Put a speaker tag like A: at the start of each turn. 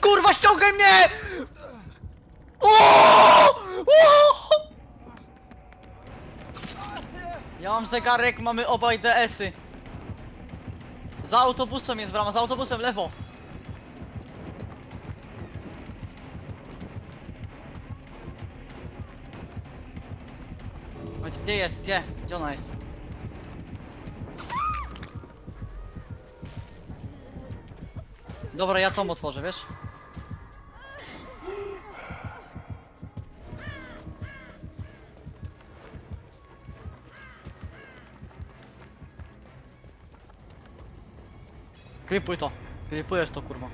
A: Kurwa, ściągaj mnie! O! Ja mam zegarek, mamy obaj DS-y. Za autobusem jest brama, za autobusem, lewo. Gdzie jest? Gdzie? Gdzie ona jest? Dobra, ja tą otworzę, wiesz? Klipuj to. Klipujesz to, kurwa.